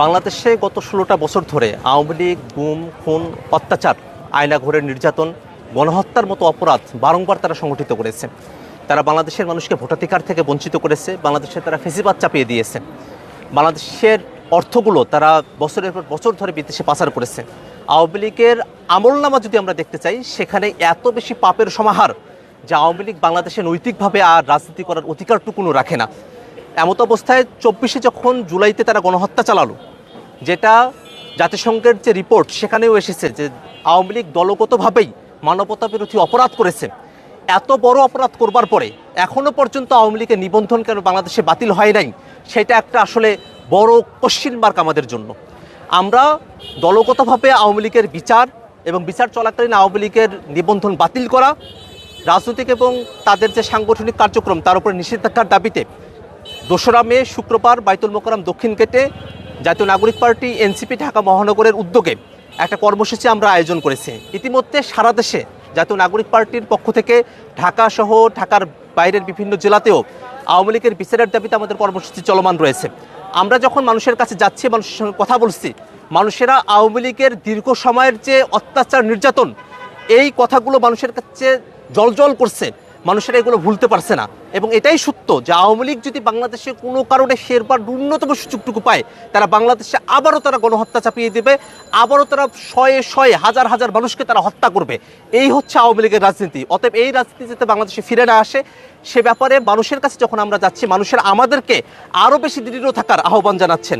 বাংলাদেশে গত ষোলোটা বছর ধরে আওয়ামী লীগ, গুম, খুন, অত্যাচার, আয়নাঘরের নির্যাতন, গণহত্যার মতো অপরাধ বারংবার তারা সংগঠিত করেছে। তারা বাংলাদেশের মানুষকে ভোটাধিকার থেকে বঞ্চিত করেছে বাংলাদেশে তারা ফেসিবাদ চাপিয়ে দিয়েছে। বাংলাদেশের অর্থগুলো তারা বছরের পর বছর ধরে বিদেশে পাচার করেছে। আওয়ামী লীগের আমলনামা যদি আমরা দেখতে চাই, সেখানে এত বেশি পাপের সমাহার যে আওয়ামী লীগ বাংলাদেশে নৈতিকভাবে আর রাজনীতি করার অধিকারটুকুনও রাখে না। এমত অবস্থায় চব্বিশে যখন জুলাইতে তারা গণহত্যা চালালো যেটা জাতিসংঘের যে রিপোর্ট সেখানেও এসেছে যে আওয়ামী লীগ দলগতভাবেই মানবতা বিরোধী অপরাধ করেছে। এত বড় অপরাধ করবার পরে এখনও পর্যন্ত আওয়ামী লীগের নিবন্ধন কেন বাংলাদেশে বাতিল হয় নাই? সেটা একটা আসলে বড় কোশ্চিন মার্ক আমাদের জন্য। আমরা দলগতভাবে আওয়ামী লীগের বিচার এবং বিচার চলাকালীন আওয়ামী লীগের নিবন্ধন বাতিল করা, রাজনৈতিক এবং তাদের যে সাংগঠনিক কার্যক্রম তার উপরে নিষেধাজ্ঞার দাবিতে দোসরা মে শুক্রবার বাইতুল মোকারম দক্ষিণ গেটে জাতীয় নাগরিক পার্টি, এনসিপি, ঢাকা মহানগরের উদ্যোগে একটা কর্মসূচি আমরা আয়োজন করেছি। ইতিমধ্যে সারা দেশে জাতীয় নাগরিক পার্টির পক্ষ থেকে ঢাকা সহ ঢাকার বাইরের বিভিন্ন জেলাতেও আওয়ামী লীগের বিচারের দাবিতে আমাদের কর্মসূচি চলমান রয়েছে। আমরা যখন মানুষের কাছে যাচ্ছি, মানুষের সঙ্গে কথা বলছি, মানুষেরা আওয়ামী লীগের দীর্ঘ সময়ের যে অত্যাচার নির্যাতন, এই কথাগুলো মানুষের কাছে জলজল করছে। মানুষেরা এগুলো ভুলতে পারছে না। এবং এটাই সত্য যে আওয়ামী লীগ যদি বাংলাদেশে কোনো কারণে শেরবার ন্যূনতম সুযোগটুকু পায়, তারা বাংলাদেশে আবারও তারা গণহত্যা চাপিয়ে দেবে, আবারও তারা শয়ে শয়ে হাজার হাজার মানুষকে তারা হত্যা করবে। এই হচ্ছে আওয়ামী লীগের রাজনীতি। অতএব এই রাজনীতি যাতে বাংলাদেশে ফিরে না আসে, সে ব্যাপারে মানুষের কাছে যখন আমরা যাচ্ছি, মানুষের আমাদেরকে আরও বেশি দৃঢ় থাকার আহ্বান জানাচ্ছেন।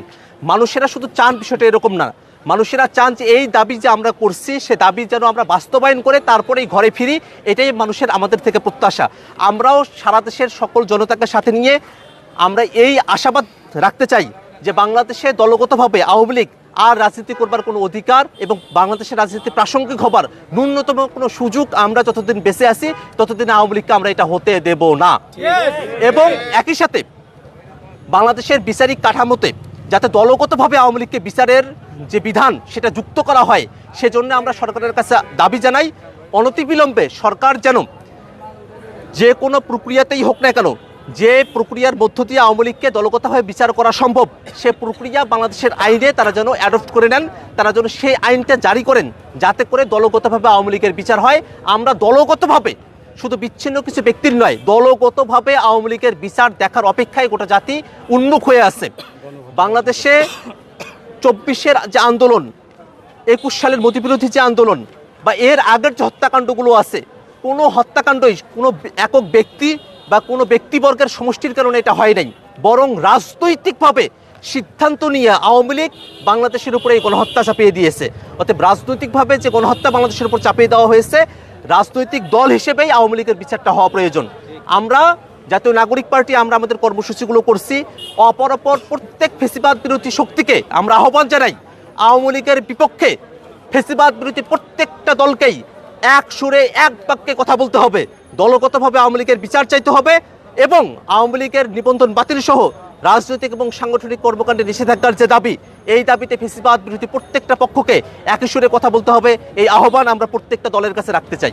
মানুষেরা শুধু চান বিষয়টা এরকম না। মানুষেরা চান যে এই দাবি যে আমরা করছি সে দাবি যেন আমরা বাস্তবায়ন করে তারপরেই ঘরে ফিরি এটাই মানুষের আমাদের থেকে প্রত্যাশা। আমরাও সারা দেশের সকল জনতাকে সাথে নিয়ে আমরা এই আশাবাদ রাখতে চাই যে বাংলাদেশে দলগতভাবে আওয়ামী লীগ আর রাজনীতি করবার কোনো অধিকার এবং বাংলাদেশের রাজনীতি প্রাসঙ্গিক হবার ন্যূনতম কোনো সুযোগ আমরা যতদিন বেঁচে আছি ততদিন আওয়ামী লীগকে আমরা এটা হতে দেব না। এবং একই সাথে বাংলাদেশের বিচারিক কাঠামোতে যাতে দলগতভাবে আওয়ামী লীগকে বিচারের যে বিধান সেটা যুক্ত করা হয়, সেজন্য আমরা সরকারের কাছে দাবি জানাই, অনতিবিলম্বে সরকার যেন যে কোনো প্রক্রিয়াতেই হোক না কেন, যে প্রক্রিয়ার মধ্য দিয়ে আওয়ামী লীগকে দলগতভাবে বিচার করা সম্ভব, সে প্রক্রিয়া বাংলাদেশের আইনে তারা যেন অ্যাডপ্ট করে নেন, তারা যেন সেই আইনটা জারি করেন, যাতে করে দলগতভাবে আওয়ামী লীগের বিচার হয়। আমরা দলগতভাবে শুধু বিচ্ছিন্ন কিছু ব্যক্তির নয়, দলগতভাবে আওয়ামী লীগের বিচার দেখার অপেক্ষায় গোটা জাতি উন্মুখ হয়ে আছে। বাংলাদেশে চব্বিশের যে আন্দোলন, একুশ সালের মোদীবিরোধী যে আন্দোলন, বা এর আগের যে হত্যাকাণ্ডগুলো আছে, কোনো হত্যাকাণ্ডই কোনো একক ব্যক্তি বা কোনো ব্যক্তিবর্গের সমষ্টির কারণে এটা হয় নাই। বরং রাজনৈতিকভাবে সিদ্ধান্ত নিয়ে আওয়ামী লীগ বাংলাদেশের উপরে এই গণহত্যা চাপিয়ে দিয়েছে। অতএব রাজনৈতিকভাবে যে গণহত্যা বাংলাদেশের উপর চাপিয়ে দেওয়া হয়েছে রাজনৈতিক দল হিসেবেই আওয়ামী লীগের বিচারটা হওয়া প্রয়োজন। আমরা, জাতীয় নাগরিক পার্টি, আমরা আমাদের কর্মসূচিগুলো করছি। অপরপর প্রত্যেক ফেসিবাদ বিরোধী শক্তিকে আমরা আহ্বান জানাই। আওয়ামী লীগের বিপক্ষে ফেসিবাদ বিরোধী প্রত্যেকটা দলকেই এক সুরে, এক বাক্যে কথা বলতে হবে। দলগতভাবে আওয়ামী লীগের বিচার চাইতে হবে এবং আওয়ামী লীগের নিবন্ধন বাতিল সহ রাজনৈতিক এবং সাংগঠনিক কর্মকাণ্ডে নিষেধাজ্ঞার যে দাবি, এই দাবিতে ফেসিবাদ বিরোধী প্রত্যেকটা পক্ষকে একই সুরে কথা বলতে হবে। এই আহ্বান আমরা প্রত্যেকটা দলের কাছে রাখতে চাই।